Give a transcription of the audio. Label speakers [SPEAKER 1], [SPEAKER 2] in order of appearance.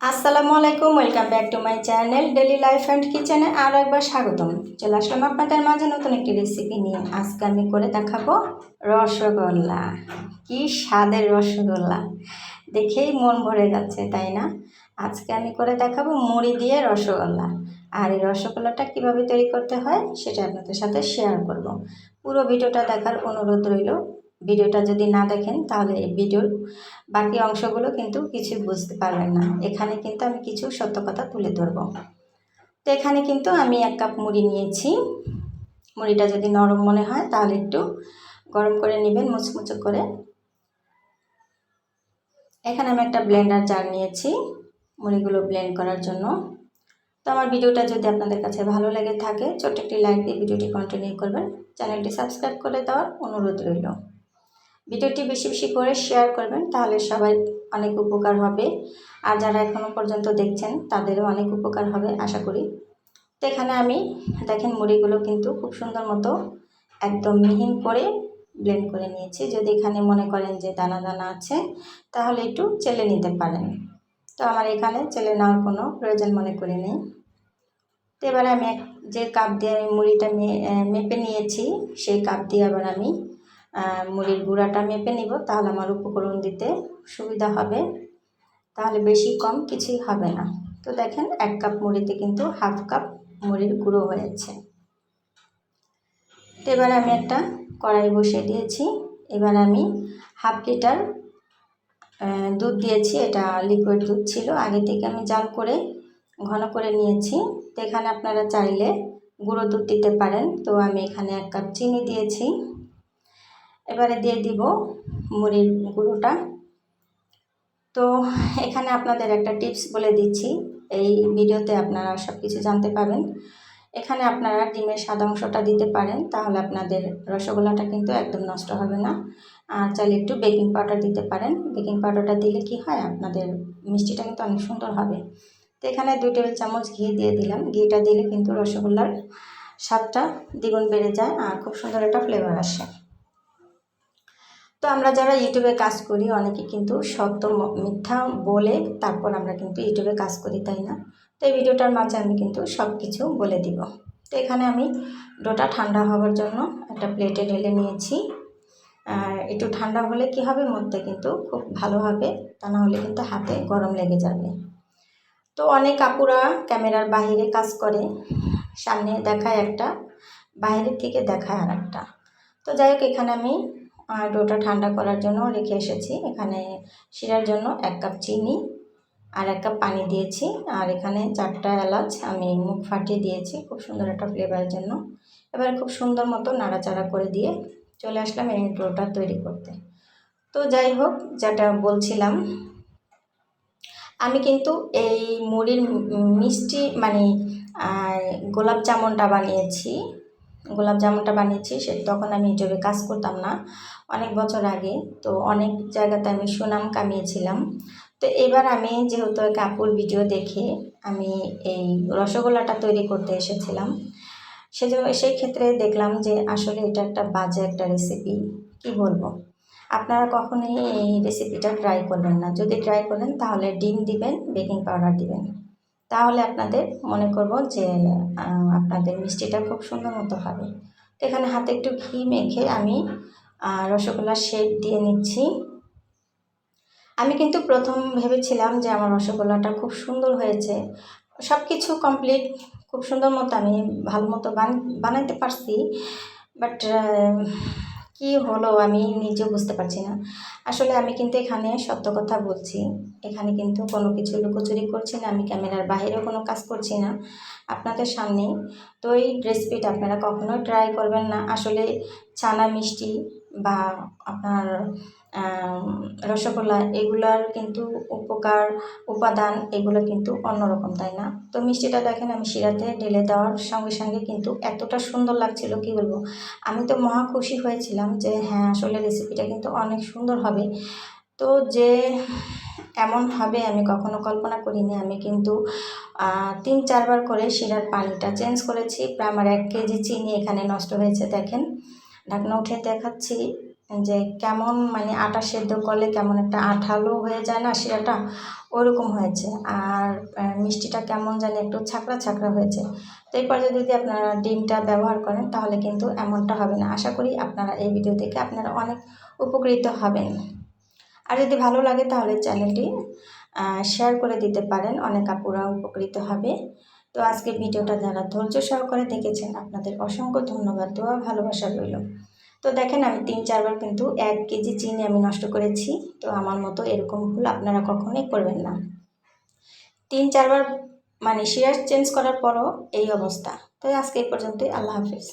[SPEAKER 1] আসসালামু আলাইকুম, welcome back to my channel daily life and কিচেনে আরও একবার স্বাগতম। চলে আসলাম আপনাদের মাঝে নতুন একটি রেসিপি নিয়ে। আজকে আমি করে দেখাবো রসগোল্লা। কি স্বাদের রসগোল্লা। দেখেই মন ভরে যাচ্ছে, তাই না? আজকে আমি করে দেখাবো মুড়ি দিয়ে রসগোল্লা। আর এই রসগোল্লাটা কীভাবে তৈরি করতে হয় সেটা আপনাদের সাথে শেয়ার করব। পুরো ভিডিওটা দেখার অনুরোধ রইল। ভিডিওটা যদি না দেখেন, তাহলে এই ভিডিওর বাকি অংশগুলো কিন্তু কিছু বুঝতে পারবেন না। এখানে কিন্তু আমি কিছু সত্য কথা তুলে ধরবো। তো এখানে কিন্তু আমি এক কাপ মুড়ি নিয়েছি। মুড়িটা যদি নরম মনে হয়, তাহলে একটু গরম করে নেবেন, মুচমুচো করে। এখানে আমি একটা ব্লেন্ডার জার নিয়েছি, মুড়িগুলো ব্লেন্ড করার জন্য। তো আমার ভিডিওটা যদি আপনাদের কাছে ভালো লেগে থাকে, ছোট্ট একটি লাইক দিয়ে ভিডিওটি কন্টিনিউ করবেন। চ্যানেলটি সাবস্ক্রাইব করে দেওয়ার অনুরোধ রইল। ভিডিওটি বেশি বেশি করে শেয়ার করবেন, তাহলে সবাই অনেক উপকার হবে। আর যারা এখনও পর্যন্ত দেখছেন, তাদেরও অনেক উপকার হবে, আশা করি। তো এখানে আমি দেখেন মুড়িগুলো কিন্তু খুব সুন্দর মতো একদম মিহিন করে ব্লেন্ড করে নিয়েছি। যদি এখানে মনে করেন যে দানা দানা আছে, তাহলে একটু চেলে নিতে পারেন। তো আমার এখানে চেলে নেওয়ার কোনো প্রয়োজন মনে করি নেই। তো এবারে আমি যে কাপ দিয়ে আমি মুড়িটা মেপে নিয়েছি, সেই কাপ দিয়ে আবার আমি মুড়ির গুঁড়াটা মেপে নিব, তাহলে আমার উপকরণ দিতে সুবিধা হবে। তাহলে বেশি কম কিছুই হবে না। তো দেখেন, এক কাপ মুড়িতে কিন্তু হাফ কাপ মুড়ির গুঁড়ো হয়েছে। তো এবার আমি একটা কড়াই বসিয়ে দিয়েছি। এবার আমি হাফ লিটার দুধ দিয়েছি। এটা লিকুইড দুধ ছিল। আগে থেকে আমি জাল করে, ঘন করে নিয়েছি। তো এখানে আপনারা চাইলে গুঁড়ো দুধ দিতে পারেন। তো আমি এখানে এক কাপ চিনি দিয়েছি। এবারে দিয়ে দিব মুড়ির গুঁড়োটা। তো এখানে আপনাদের একটা টিপস বলে দিচ্ছি, এই ভিডিওতে আপনারা সব কিছু জানতে পাবেন এখানে আপনারা ডিমের সাদা অংশটা দিতে পারেন, তাহলে আপনাদের রসগোল্লাটা কিন্তু একদম নষ্ট হবে না। আর চাইলে একটু বেকিং পাউডার দিতে পারেন। বেকিং পাউডারটা দিলে কি হয়, আপনাদের মিষ্টিটা কিন্তু অনেক সুন্দর হবে। তো এখানে দুই টেবিল চামচ ঘি দিয়ে দিলাম। ঘিটা দিলে কিন্তু রসগোল্লার স্বাদটা দ্বিগুণ বেড়ে যায় আর খুব সুন্দর একটা ফ্লেভার আসে। তো আমরা যারা ইউটিউবে কাজ করি, অনেকে কিন্তু সত্য মিথ্যা বলে তারপর আমরা কিন্তু ইউটিউবে কাজ করি, তাই না? তো এই ভিডিওটার মাঝে আমি কিন্তু সব কিছু বলে দিব। তো এখানে আমি ডোটা ঠান্ডা হওয়ার জন্য একটা প্লেটে ঢেলে নিয়েছি। একটু ঠান্ডা হলে কি হবে? মধ্যে কিন্তু খুব ভালো হবে, তা না হলে কিন্তু হাতে গরম লেগে যাবে। তো অনেক আপুরা ক্যামেরার বাহিরে কাজ করে, সামনে দেখায় একটা, বাইরের থেকে দেখায় আর একটা তো যাই হোক, এখানে আমি ডোটা ঠান্ডা করার জন্য রেখে এসেছি। এখানে শিরার জন্য এক কাপ চিনি আর এক কাপ পানি দিয়েছি। আর এখানে চারটা এলাচ আমি মুখ ফাটিয়ে দিয়েছি খুব সুন্দর একটা ফ্লেভারের জন্য। এবার খুব সুন্দর মতো নাড়াচাড়া করে দিয়ে চলে আসলাম এই ডোটা তৈরি করতে। তো যাই হোক, যেটা বলছিলাম, আমি কিন্তু এই মুড়ির মিষ্টি মানে গোলাপ জামুনটা বানিয়েছি। গোলাপ জামুনটা বানিয়েছি, সে তখন আমি ইউটিউবে কাজ করতাম না। অনেক বছর আগে, তো অনেক জায়গাতে আমি সুনাম কামিয়েছিলাম। তো এবার আমি যেহেতু কাপুর ভিডিও দেখে আমি এই রসগোল্লাটা তৈরি করতে এসেছিলাম, সেজন্য সেই ক্ষেত্রে দেখলাম যে আসলে এটা একটা বাজে একটা রেসিপি কি বলব? আপনারা কখনোই এই রেসিপিটা ট্রাই করবেন না। যদি ট্রাই করেন তাহলে ডিম দিবেন বেকিং পাউডার দিবেন। তাহলে আপনাদের মনে করব যে আপনাদের মিষ্টিটা খুব সুন্দর মতো হবে। তো এখানে হাতে একটু ঘি মেখে আমি রসগোল্লার শেপ দিয়ে নিচ্ছি। আমি কিন্তু প্রথম ভেবেছিলাম যে আমার রসগোল্লাটা খুব সুন্দর হয়েছে। সব কিছু কমপ্লিট খুব সুন্দর মতো আমি ভালো মতো বানাইতে পারছি। বাট কি হলো আমি নিজেও বুঝতে পারছি না। আসলে আমি কিন্তু এখানে সত্য কথা বলছি। এখানে কিন্তু কোনো কিছু লুকোচুরি করছি না, আমি ক্যামেরার বাইরেও কোনো কাজ করছি না। আপনাদের সামনেই তো এই রেসিপিটা আপনারা কখনো ট্রাই করবেন না। আসলে ছানা মিষ্টি বা আপনার রসগোল্লা, এগুলার কিন্তু উপকার, উপাদান এগুলো কিন্তু অন্যরকম, তাই না? তো মিষ্টিটা দেখেন আমি শিরাতে ঢেলে দেওয়ার সঙ্গে সঙ্গে কিন্তু এতটা সুন্দর লাগছিল, কি বলব? আমি তো মহা খুশি হয়েছিলাম যে হ্যাঁ আসলে রেসিপিটা কিন্তু অনেক সুন্দর হবে। তো যে এমন হবে আমি কখনো কল্পনা করিনি। আমি কিন্তু তিন চারবার করে শিরার পানিটা চেঞ্জ করেছি। প্রায় আমার এক কেজি চিনি এখানে নষ্ট হয়েছে, দেখেন। ঢাকনা উঠে দেখাচ্ছি, যে কেমন মানে আটা সেদ্ধ করলে কেমন একটা আঠালো হয়ে যায় না শিরাটা? ওরকম হয়েছে। আর মিষ্টিটা কেমন জানি একটু ছাকড়া ছাকড়া হয়েছে। তো এই পর্যায়ে যদি আপনারা ডিমটা ব্যবহার করেন, তাহলে কিন্তু এমনটা হবে না। আশা করি আপনারা এই ভিডিও দেখে আপনারা অনেক উপকৃত হবেন। আর যদি ভালো লাগে, তাহলে চ্যানেলটি শেয়ার করে দিতে পারেন। অনেক আপুরা উপকৃত হবে। তো আজকে ভিডিওটা যারা ধৈর্য সহকারে দেখেছেন, আপনাদের অসংখ্য ধন্যবাদ। দেওয়া ভালোবাসা রইল। তো দেখেন, আমি তিন, চারবার কিন্তু এক কেজি চিনি আমি নষ্ট করেছি। তো আমার মতো এরকম ভুল আপনারা কখনোই করবেন না। তিন, চারবার মানে শিয়ার চেঞ্জ করার পরও এই অবস্থা। তো আজকে এই পর্যন্তই। আল্লাহ হাফিজ।